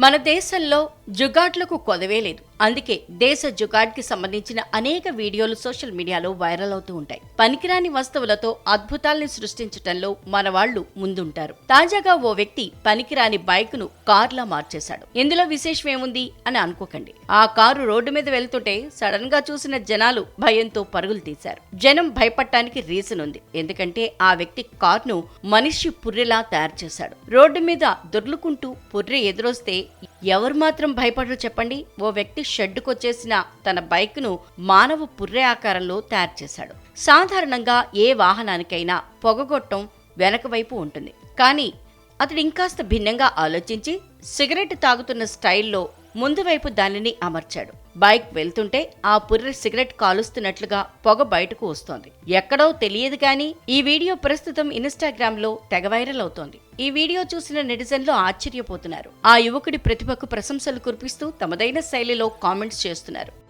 మన దేశంలో జుగాడ్లకు కొదవే లేదు. అందుకే దేశ జుగాడ్కి సంబంధించిన అనేక వీడియోలు సోషల్ మీడియాలో వైరల్ అవుతూ ఉంటాయి. పనికిరాని వస్తువులతో అద్భుతాల్ని సృష్టించటంలో మన వాళ్ళు ముందుంటారు. తాజాగా ఓ వ్యక్తి పనికిరాని బైక్ను కార్లా మార్చేశాడు. ఇందులో విశేషం ఏముంది అని అనుకోకండి. ఆ కారు రోడ్డు మీద వెళ్తుంటే సడన్గా చూసిన జనాలు భయంతో పరుగులు తీశారు. జనం భయపడటానికి రీజన్ ఉంది. ఎందుకంటే ఆ వ్యక్తి కార్ను మనిషి పుర్రెలా తయారు చేశాడు. రోడ్డు మీద దొర్లుకుంటూ పుర్రె ఎదురొస్తే ఎవరు మాత్రం భయపడరు చెప్పండి. ఓ వ్యక్తి షెడ్డుకొచ్చేసిన తన బైక్ను మానవ పుర్రె ఆకారంలో తయారు చేశాడు. సాధారణంగా ఏ వాహనానికైనా పొగగొట్టం వెనక వైపు ఉంటుంది. కానీ అతడు ఇంకాస్త భిన్నంగా ఆలోచించి సిగరెట్ తాగుతున్న స్టైల్లో ముందు వైపు దానిని అమర్చాడు. బైక్ వెళ్తుంటే ఆ పుర్రె సిగరెట్ కాలుస్తున్నట్లుగా పొగ బయటకు వస్తోంది. ఎక్కడో తెలియదు కానీ ఈ వీడియో ప్రస్తుతం ఇన్స్టాగ్రామ్లో తెగ వైరల్ అవుతోంది. ఈ వీడియో చూసిన నెటిజన్లు ఆశ్చర్యపోతున్నారు. ఆ యువకుడి ప్రతిభకు ప్రశంసలు కురిపిస్తూ తమదైన శైలిలో కామెంట్స్ చేస్తున్నారు.